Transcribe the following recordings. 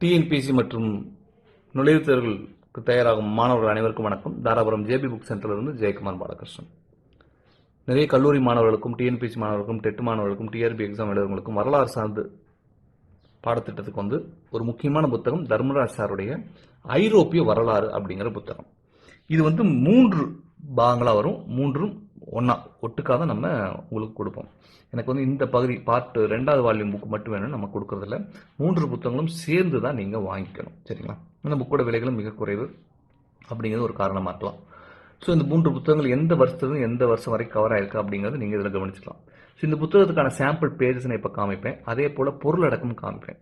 TNPSC மற்றும் நுழைவுத் தேர்வுகளுக்கு தயாராகும் மாணவர்கள் அனைவருக்கும் வணக்கம். தாராபுரம் ஜேபி புக் சென்டரிலிருந்து ஜெயக்குமார் பாலகிருஷ்ணன். நிறைய கல்லூரி மாணவர்களுக்கும் டிஎன்பிசி மாணவர்களுக்கும் டெட் மாணவர்களுக்கும் டிஆர்பி எக்ஸாம் எழுதுவங்களுக்கும் வரலாறு சார்ந்து பாடத்திட்டத்துக்கு வந்து ஒரு முக்கியமான புத்தகம் தர்மராஜ் சாருடைய ஐரோப்பிய வரலாறு அப்படிங்கிற புத்தகம். இது வந்து மூன்று பாகங்களாக வரும். மூன்றும் ஒன்றா ஒட்டுக்காக தான் நம்ம உங்களுக்கு கொடுப்போம். எனக்கு வந்து இந்த பகுதி பார்ட் ரெண்டாவது வால்யூம் புக் மட்டும் வேணும் நம்ம கொடுக்குறதில்ல. மூன்று புத்தகங்களும் சேர்ந்து தான் நீங்கள் வாங்கிக்கணும். சரிங்களா? இந்த புக்கோட விலைகளும் மிக குறைவு அப்படிங்கிறது ஒரு காரணமாக இருக்கலாம். ஸோ இந்த மூன்று புத்தகங்கள் எந்த வருஷத்துலேருந்து எந்த வருஷம் வரைக்கும் கவர் ஆயிருக்கு அப்படிங்கிறது நீங்கள் இதில் கவனிச்சிக்கலாம். ஸோ இந்த புத்தகத்துக்கான சாம்பிள் பேஜஸ் நான் இப்போ காமிப்பேன். அதே போல் பொருளடக்கம் காமிப்பேன்.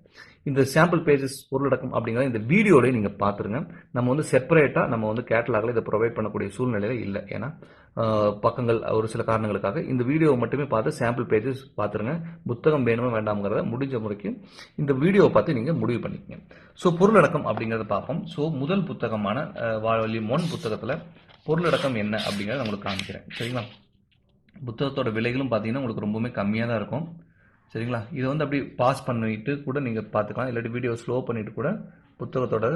இந்த சாம்பிள் பேஜஸ் பொருளடக்கம் அப்படிங்கிறத இந்த வீடியோலேயே நீங்கள் பார்த்துருங்க. நம்ம வந்து செப்பரேட்டாக நம்ம வந்து கேட்டலாகில் இதை ப்ரொவைட் பண்ணக்கூடிய சூழ்நிலையில் இல்லை. ஏன்னா பக்கங்கள் ஒரு சில காரணங்களுக்காக இந்த வீடியோவை மட்டுமே பார்த்து சாம்பிள் பேஜஸ் பார்த்துருங்க. புத்தகம் வேணுமா வேண்டாம்ங்கிறத முடிஞ்ச முறைக்கு இந்த வீடியோவை பார்த்து நீங்கள் முடிவு பண்ணிக்கங்க. ஸோ பொருளடக்கம் அப்படிங்கிறத பார்ப்போம். ஸோ முதல் புத்தகமான வால்யூம் ஒன் புத்தகத்தில் பொருளடக்கம் என்ன அப்படிங்கிறத உங்களுக்கு காமிக்கிறேன். சரிங்களா? புத்தகத்தோட விலைகளும் பார்த்தீங்கன்னா உங்களுக்கு ரொம்பவுமே கம்மியாக தான் இருக்கும். சரிங்களா? இதை வந்து அப்படி பாஸ் பண்ணிட்டு கூட நீங்கள் பார்த்துக்கலாம். இல்லாட்டி வீடியோ ஸ்லோ பண்ணிட்டு கூட புத்தகத்தோட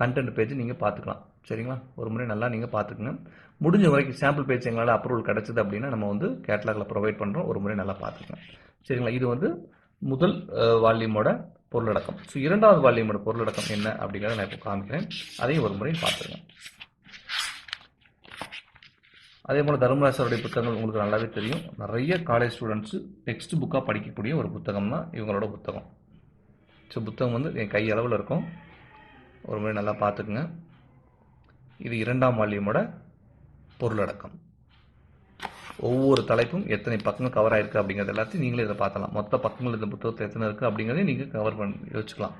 கண்டென்ட் பேஜ் நீங்கள் பார்த்துக்கலாம். சரிங்களா? ஒரு முறை நல்லா நீங்கள் பார்த்துக்கணும் முடிஞ்ச வரைக்கும் சாம்பிள் பேஜ் எங்களால் அப்ரூவல் கிடச்சிது அப்படின்னா நம்ம வந்து கேட்லாகில் ப்ரொவைட் பண்ணுறோம் ஒரு முறை நல்லா பார்த்துக்கலாம் சரிங்களா? இது வந்து முதல் வால்யூமோட பொருளடக்கம். ஸோ இரண்டாவது வால்யூமோட பொருளடக்கம் என்ன அப்படிங்கிறத நான் இப்போ காமிக்கிறேன். அதையும் ஒரு முறை பார்த்துருக்கேன் அதே போல் தர்மராஜ் சாருடைய புத்தகங்கள் உங்களுக்கு நல்லாவே தெரியும். நிறைய காலேஜ் ஸ்டூடெண்ட்ஸு டெக்ஸ்ட் புக்காக படிக்கக்கூடிய ஒரு புத்தகம் தான் இவங்களோட புத்தகம். ஸோ புத்தகம் வந்து என் கையளவில் இருக்கும். ஒரு முறை நல்லா பார்த்துக்குங்க. இது இரண்டாம் வால்யூமோட பொருளடக்கம். ஒவ்வொரு தலைப்பும் எத்தனை பக்கங்கள் கவர் ஆயிருக்கு அப்படிங்கிறது எல்லாத்தையும் நீங்களே இதை பார்த்தலாம் மொத்த பக்கங்கள் இந்த புத்தகத்தில் எத்தனை இருக்குது அப்படிங்கிறதையும் நீங்கள் கவர் பண்ணி யோசிக்கலாம்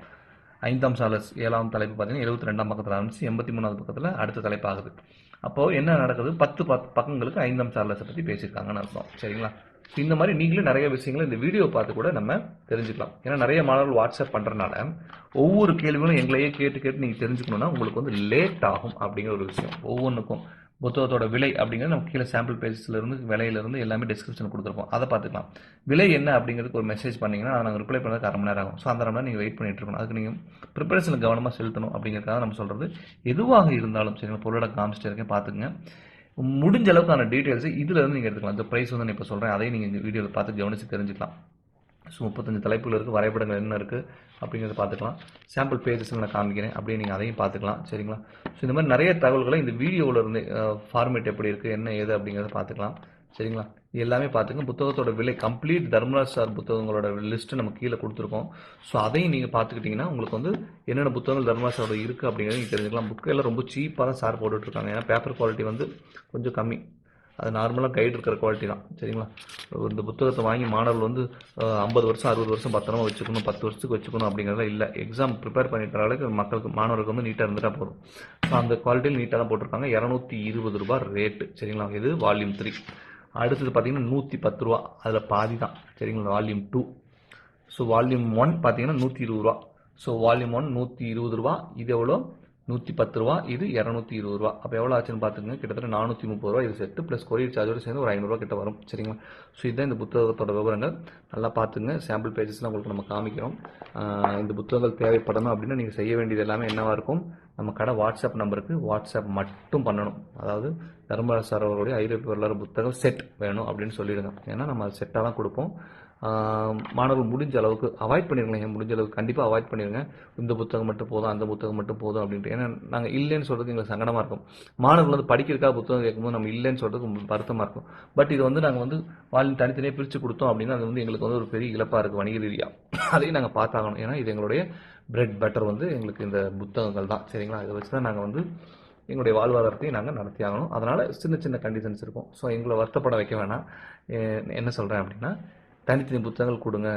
ஐந்தாம் சாலஸ் ஏழாம் தலைப்பு பார்த்தீங்கன்னா எழுபத்தி ரெண்டாம் பக்கத்தில் ஆரம்பிச்சு எண்பத்தி மூணாவது பக்கத்தில் அடுத்த தலைப்பாகுது. அப்போது என்ன நடக்குது? பத்து பத் பக்கங்களுக்கு ஐந்தாம் சாலஸை பற்றி பேசியிருக்காங்கன்னு அர்த்தம். சரிங்களா? இந்த மாதிரி நீங்களே நிறைய விஷயங்களை இந்த வீடியோ பார்த்து கூட நம்ம தெரிஞ்சுக்கலாம். ஏன்னா நிறைய மாணவர்கள் வாட்ஸ்அப் பண்ணுறனால ஒவ்வொரு கேள்விகளும் எங்களையே கேட்டு கேட்டு நீங்கள் தெரிஞ்சுக்கணும்னா உங்களுக்கு வந்து லேட் ஆகும் அப்படிங்கிற ஒரு விஷயம். ஒவ்வொன்றுக்கும் புத்தகத்தோட விலை அப்படிங்கிறது நம்ம கீழே சாம்பிள் பேஜஸ்லேருந்து இருந்து எல்லாமே டிஸ்கிரிப்ஷன் கொடுத்துருப்போம். அதை பார்த்துக்கலாம். விலை என்ன அப்படிங்கிறதுக்கு ஒரு மெசேஜ் பண்ணிங்கன்னா அதை நாங்கள் ரிப்ளை பண்ணுறதுக்கு அரை மணி நேரம் ஆகும். ஸோ அந்த அரை மணி நேரம் நீங்கள் வெயிட் பண்ணிட்டு இருக்கணும். அதுக்கு நீங்கள் ப்ரிப்பரேஷனில் கவனமாக செலுத்தணும் அப்படிங்கிறதுக்காக நம்ம சொல்கிறது எதுவாக இருந்தாலும் சரிங்களா பொருளோட காமிச்சிட்டு இருக்கேன் பார்த்துக்குங்க. முடிஞ்ச அளவுக்கான டீட்டெயில்ஸ் இதில் இருந்து நீங்கள் எடுத்துக்கலாம். இந்த ப்ரைஸ் வந்து நான் இப்போ சொல்கிறேன் அதையும் நீங்கள் இந்த வீடியோவில் பார்த்து கவனித்து தெரிஞ்சுக்கலாம். ஸோ முப்பத்தஞ்சு தலைப்புகள் இருக்குது வரைபடங்கள் என்ன இருக்குது அப்படிங்கிறத பார்த்துக்கலாம். சாம்பிள் பேஜஸ் நான் காமிக்கிறேன் அப்படியே நீங்கள் அதையும் பார்த்துக்கலாம். சரிங்களா? ஸோ இந்த மாதிரி நிறைய தகவல்களை இந்த வீடியோவில் இருந்து ஃபார்மேட் எப்படி இருக்குது என்ன ஏது அப்படிங்கிறத பார்த்துக்கலாம். சரிங்களா? இது எல்லாமே பார்த்துங்க. புத்தகத்தோட விலை கம்ப்ளீட் தர்மராஜ் சார் புத்தகங்களோட லிஸ்ட்டு நம்ம கீழே கொடுத்துருக்கோம். ஸோ அதையும் நீங்கள் பார்த்துக்கிட்டிங்கன்னா உங்களுக்கு வந்து என்னென்ன புத்தகங்கள் தர்மராஜ் சாரோட இருக்குது அப்படிங்கிறத நீங்கள் தெரிஞ்சுக்கலாம். புக்கு எல்லாம் ரொம்ப சீப்பாக தான் சார் போட்டுட்ருக்காங்க. ஏன்னா பேப்பர் குவாலிட்டி வந்து கொஞ்சம் கம்மி. அது நார்மலாக கைடு இருக்கிற குவாலிட்டி தான். சரிங்களா? இந்த புத்தகத்தை வாங்கி மாணவர்கள் வந்து ஐம்பது வருஷம் அறுபது வருஷம் பத்திரமா வச்சுக்கணும் பத்து வருஷத்துக்கு வச்சுக்கணும் அப்படிங்கிறதுலாம் இல்லை. எக்ஸாம் ப்ரிப்பேர் பண்ணிக்கிற அளவுக்கு மக்களுக்கு மாணவர்களுக்கு வந்து நீட்டாக இருந்துட்டா போதும். ஸோ அந்த குவாலிட்டியில் நீட்டாக தான் போட்டிருக்காங்க. இரநூத்தி இருபது ரூபாய் ரேட்டு சரிங்களா? இது வால்யூம் த்ரீ அடுத்தது பார்த்தீங்கன்னா நூற்றி பத்து ரூபா. அதில் பாதி தான். சரிங்களா? Volume two so volume one பார்த்தீங்கன்னா நூற்றி இருபது ரூபா. ஸோ வால்யூம் ஒன் நூற்றி இருபது ரூபா. இது எவ்வளோ? நூற்றி பத்து ரூபா இது இரநூத்தி இருபது ரூபா அப்போ எவ்வளோ ஆச்சுன்னு பார்த்துங்க கிட்டத்தட்ட நானூற்றி முப்பது ரூபா இது செட்டு ப்ளஸ் கொரியர் சார்ஜோடு சேர்ந்து ஒரு ஐநூறுரூவா கிட்ட வரும். சரிங்களா? ஸோ இதுதான் இந்த புத்தகத்தோட விவரங்கள். நல்லா பார்த்துங்க சாம்பிள் பேஜஸ்லாம் உங்களுக்கு நம்ம காமிக்கிறோம். இந்த புத்தகங்கள் தேவைப்படணும் அப்படின்னா நீங்கள் செய்ய வேண்டியது எல்லாமே என்னவாக இருக்கும்? நம்ம கடை வாட்ஸ்அப் நம்பருக்கு வாட்ஸ்அப் மட்டும் பண்ணணும். அதாவது தர்மராஜ் சார் அவர்களுடைய ஐரோப்பிய வரலாறு புத்தகம் செட் வேணும் அப்படின்னு சொல்லிடுங்க ஏன்னா நம்ம செட்டாக தான் கொடுப்போம். மாணவர்கள் முடிஞ்ச அளவுக்கு அவாய்ட் பண்ணிருங்க ஏன் முடிஞ்ச அளவுக்கு கண்டிப்பாக அவாய்ட் பண்ணிடுங்க இந்த புத்தகம் மட்டும் போதும் அந்த புத்தகம் மட்டும் போதும் அப்படின்ட்டு. ஏன்னா நாங்கள் இல்லைன்னு சொல்கிறதுக்கு எங்களுக்கு சங்கடமாக இருக்கும். மாணவர்கள் வந்து படிக்கிறதுக்காக புத்தகம் கேட்கும்போது நம்ம இல்லைன்னு சொல்கிறதுக்கு வருத்தமாக இருக்கும். பட் இது வந்து நாங்கள் வந்து வாழ் தனித்தனியாக பிரித்து கொடுத்தோம் அப்படின்னா அது வந்து எங்களுக்கு வந்து ஒரு பெரிய இழப்பாக இருக்குது வணிக ரீதியாக அதையும் நாங்கள் பார்த்தாகணும். ஏன்னா இது எங்களுடைய பிரெட் பட்டர் வந்து எங்களுக்கு இந்த புத்தகங்கள் தான். சரிங்களா? இதை வச்சு தான் நாங்கள் வந்து எங்களுடைய வாழ்வாதாரத்தையும் நாங்கள் நடத்தி ஆகணும். அதனால் சின்ன சின்ன கண்டிஷன்ஸ் இருக்கும். ஸோ எங்களை வருத்தப்பட வைக்க வேணாம். என்ன சொல்கிறேன் அப்படின்னா தனித்தனி புத்தகங்கள் கொடுங்க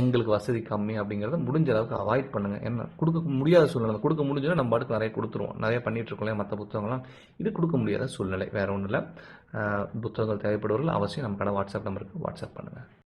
எங்களுக்கு வசதி கம்மி அப்படிங்கிறத முடிஞ்ச அளவுக்கு அவாய்ட் பண்ணுங்கள் என்ன? கொடுக்க முடியாத சூழ்நிலை. கொடுக்க முடிஞ்சதுன்னா நம்ம பாட்டுக்கு நிறைய கொடுத்துருவோம். நிறைய பண்ணிட்டு இருக்கோம் மற்ற புத்தகங்கள்லாம். இது கொடுக்க முடியாத சூழ்நிலை. வேறு ஒன்றும் இல்லை புத்தகங்கள் தேவைப்படுவர்கள் அவசியம் நம்ம கடை வாட்ஸ்அப் நம்பருக்கு வாட்ஸ்அப் பண்ணுங்கள்